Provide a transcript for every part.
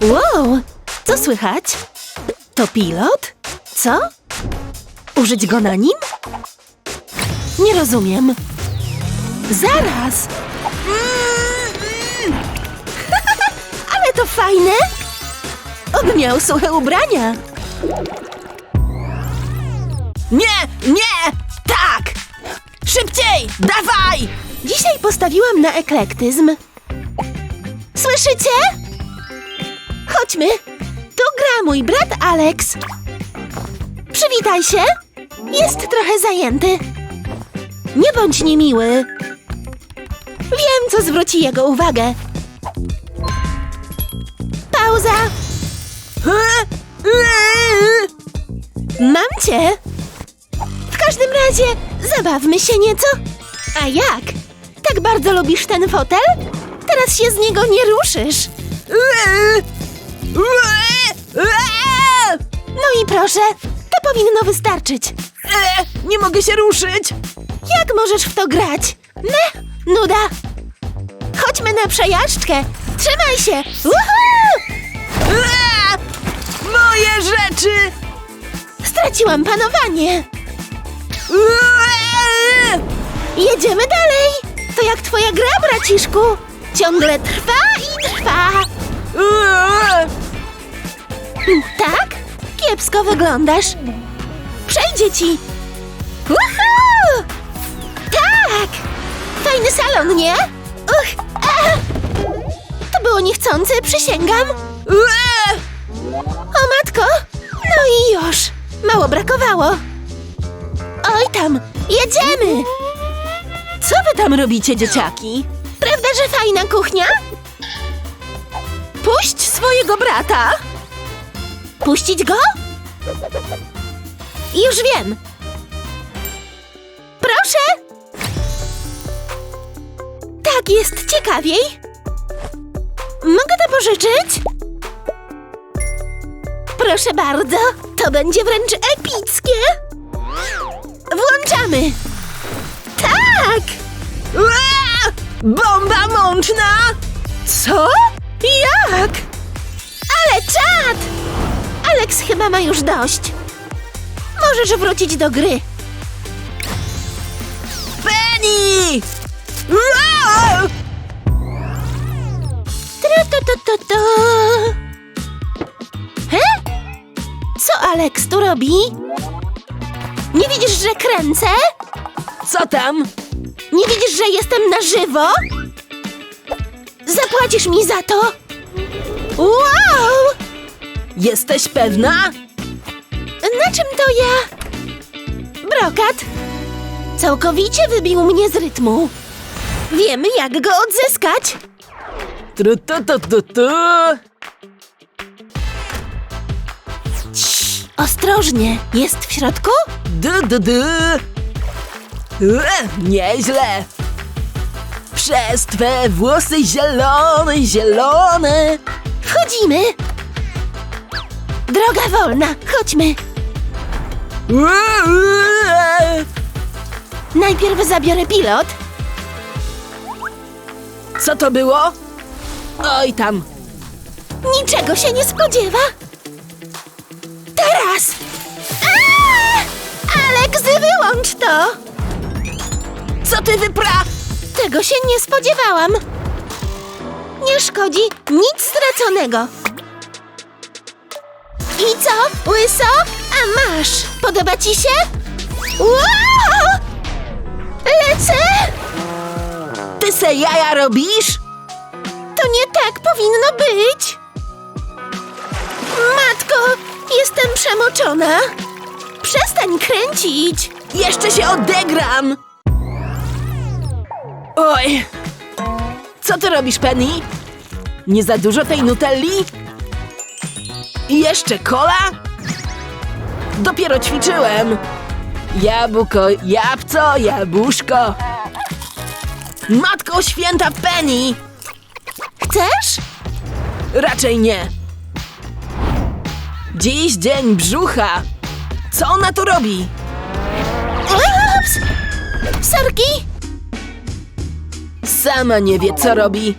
Wow, co słychać? To pilot? Co? Użyć go na nim? Nie rozumiem. Zaraz! Ale to fajne! Oby miał suche ubrania. Nie, nie! Tak! Szybciej! Dawaj! Dzisiaj postawiłam na eklektyzm. Słyszycie? Chodźmy. Tu gra mój brat Alex. Przywitaj się. Jest trochę zajęty. Nie bądź niemiły. Wiem, co zwróci jego uwagę. Pauza. Mam cię. W każdym razie zabawmy się nieco. A jak? Tak bardzo lubisz ten fotel? Teraz się z niego nie ruszysz. No i proszę, to powinno wystarczyć. E, nie mogę się ruszyć! Jak możesz w to grać? Ne, nuda. Chodźmy na przejażdżkę. Trzymaj się. E, moje rzeczy! Straciłam panowanie. E, Jedziemy dalej. To jak twoja gra, braciszku. Ciągle trwa i trwa. e, Tak? Kiepsko wyglądasz. Przejdzie ci. Woohoo! Tak! Fajny salon, nie? Uch! A! To było niechcące, przysięgam. e. O matko! No i już. Mało brakowało. Oj tam, jedziemy! Co wy tam robicie, dzieciaki? Prawda, że fajna kuchnia? Puść swojego brata! Puścić go? Już wiem. Proszę. Tak jest ciekawiej. Mogę to pożyczyć? Proszę bardzo, to będzie wręcz epickie. Włączamy. Tak! E, bomba mączna! Co? Jak? Ale czad! Alex chyba ma już dość. Możesz wrócić do gry. Penny! E, Tru-tu-tu-tu-tu. He? Co Alex tu robi? Nie widzisz, że kręcę? Co tam? Nie widzisz, że jestem na żywo? Zapłacisz mi za to? Wow! Jesteś pewna? Na czym to ja? Brokat. Całkowicie wybił mnie z rytmu. Wiemy, jak go odzyskać. Tru, tu, tu, tu, tu. Cii, ostrożnie. Jest w środku? Du, du, du. E, nieźle. Przez twe włosy zielone, zielone. Wchodzimy. Droga wolna. Chodźmy. Najpierw zabiorę pilot. Co to było? Oj tam. Niczego się nie spodziewa. Teraz! Aaa! Alex, wyłącz to! Co ty wypra... Tego się nie spodziewałam. Nie szkodzi, nic straconego. I co, łyso? A masz, podoba ci się? Wow! Lecę! Ty se jaja robisz? To nie tak powinno być. Matko, jestem przemoczona. Przestań kręcić. Jeszcze się odegram! Oj! Co ty robisz, Penny? Nie za dużo tej nutelli? I jeszcze kola? Dopiero ćwiczyłem! Jabłko, jabłco, jabłuszko! Matko święta Penny! Chcesz? Raczej nie! Dziś dzień brzucha! Co ona tu robi? Ups! Sorki, Sama nie wie, co robi.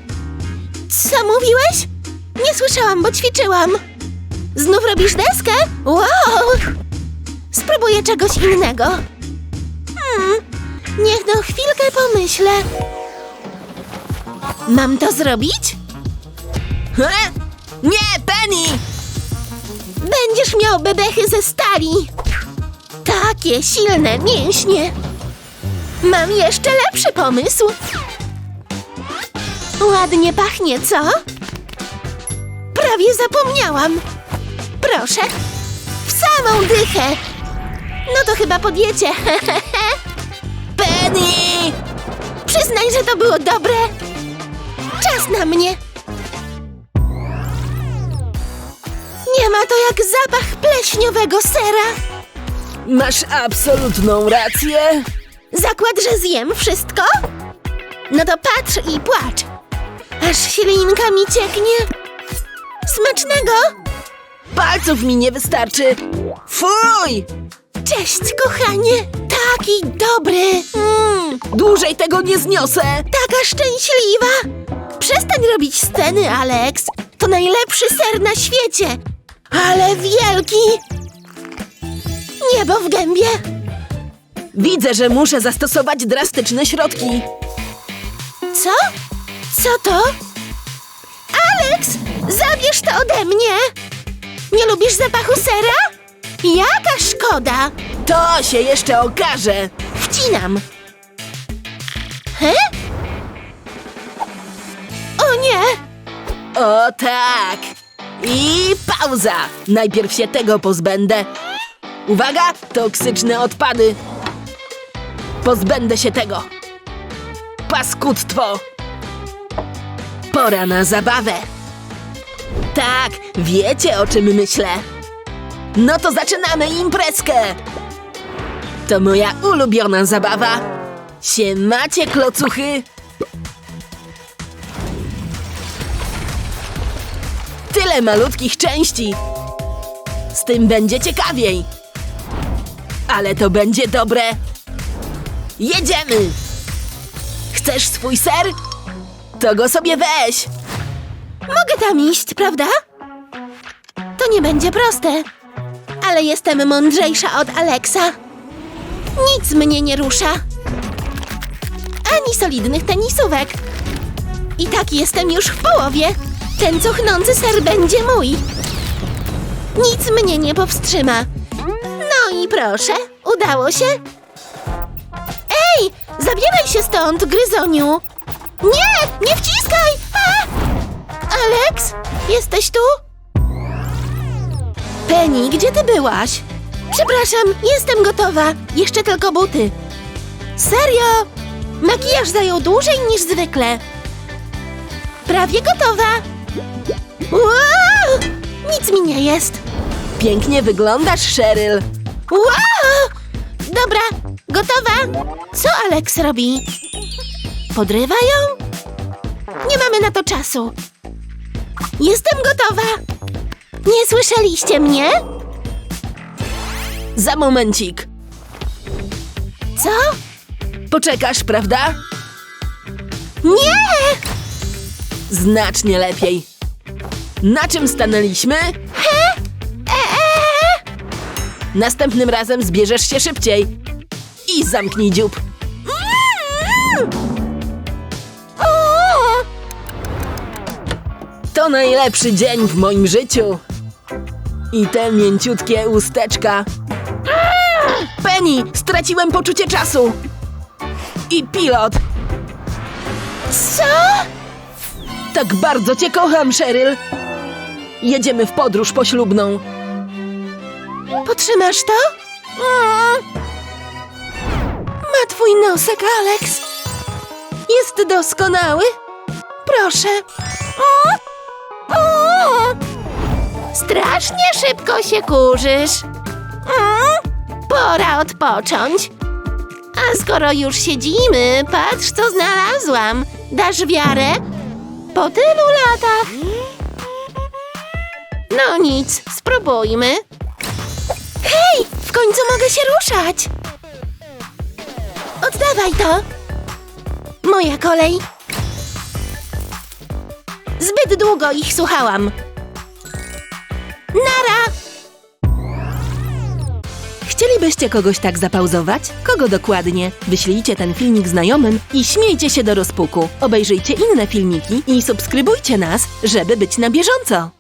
co mówiłeś? Nie słyszałam, bo ćwiczyłam. Znów robisz deskę? Wow! Spróbuję czegoś innego. Hmm, niech no chwilkę pomyślę. Mam to zrobić? He? Nie, Penny! Będziesz miał bebechy ze stali. Takie silne mięśnie. Mam jeszcze lepszy pomysł. Ładnie pachnie, co? Prawie zapomniałam. Proszę, w samą dychę. No to chyba podjecie. Penny! Przyznaj, że to było dobre. Czas na mnie. Nie ma to jak zapach pleśniowego sera. Masz absolutną rację. Zakład, że zjem wszystko? No to patrz i płacz. Aż ślinka mi cieknie. Smacznego! Palców mi nie wystarczy. Fuj! Cześć, kochanie! Taki dobry! Mm, Dłużej tego nie zniosę. taka szczęśliwa! Przestań robić sceny, Alex! To najlepszy ser na świecie! Ale wielki! Niebo w gębie! Widzę, że muszę zastosować drastyczne środki. Co? Co to? Alex! Zabierz to ode mnie! Nie lubisz zapachu sera? Jaka szkoda! To się jeszcze okaże. Wcinam! He? O nie! O tak! I pauza! Najpierw się tego pozbędę. Uwaga! Toksyczne odpady. Pozbędę się tego. Paskudstwo. Pora na zabawę. Tak, wiecie o czym myślę. No to zaczynamy imprezkę. To moja ulubiona zabawa. Siemacie klocuchy. Tyle malutkich części. Z tym będzie ciekawiej. Ale to będzie dobre. Jedziemy! Chcesz swój ser? To go sobie weź. Mogę tam iść, prawda? To nie będzie proste. Ale jestem mądrzejsza od Alexa. Nic mnie nie rusza. Ani solidnych tenisówek. I tak jestem już w połowie. Ten cuchnący ser będzie mój. Nic mnie nie powstrzyma. No i proszę, udało się. Ej, zabieraj się stąd, gryzoniu. Nie, nie wciskaj! Alex, jesteś tu? Penny, gdzie ty byłaś? Przepraszam, jestem gotowa. Jeszcze tylko buty. Serio? Makijaż zajął dłużej niż zwykle. Prawie gotowa. Wow! Nic mi nie jest. Pięknie wyglądasz, Cheryl. Wow! Dobra, gotowa. Co Alex robi? Podrywa ją? Nie mamy na to czasu. Jestem gotowa. Nie słyszeliście mnie? Za momencik. Co? Poczekasz, prawda? Nie! Znacznie lepiej. Na czym stanęliśmy? He? E, e, Następnym razem zbierzesz się szybciej. I zamknij dziób. Mm! O! To najlepszy dzień w moim życiu. I te mięciutkie usteczka. Penny, straciłem poczucie czasu. I pilot. Co? Tak bardzo cię kocham, Cheryl. Jedziemy w podróż poślubną. Potrzymasz to? Mm. Ma twój nosek, Alex. Jest doskonały. Proszę. O! Strasznie szybko się kurzysz. Mm. Pora odpocząć. A skoro już siedzimy, patrz co znalazłam. Dasz wiarę? Po tylu latach. No nic, spróbujmy. Hej, w końcu mogę się ruszać. Oddawaj to. Moja kolej. Zbyt długo ich słuchałam. Nara! Chcielibyście kogoś tak zapauzować? Kogo dokładnie? Wyślijcie ten filmik znajomym i śmiejcie się do rozpuku. Obejrzyjcie inne filmiki i subskrybujcie nas, żeby być na bieżąco.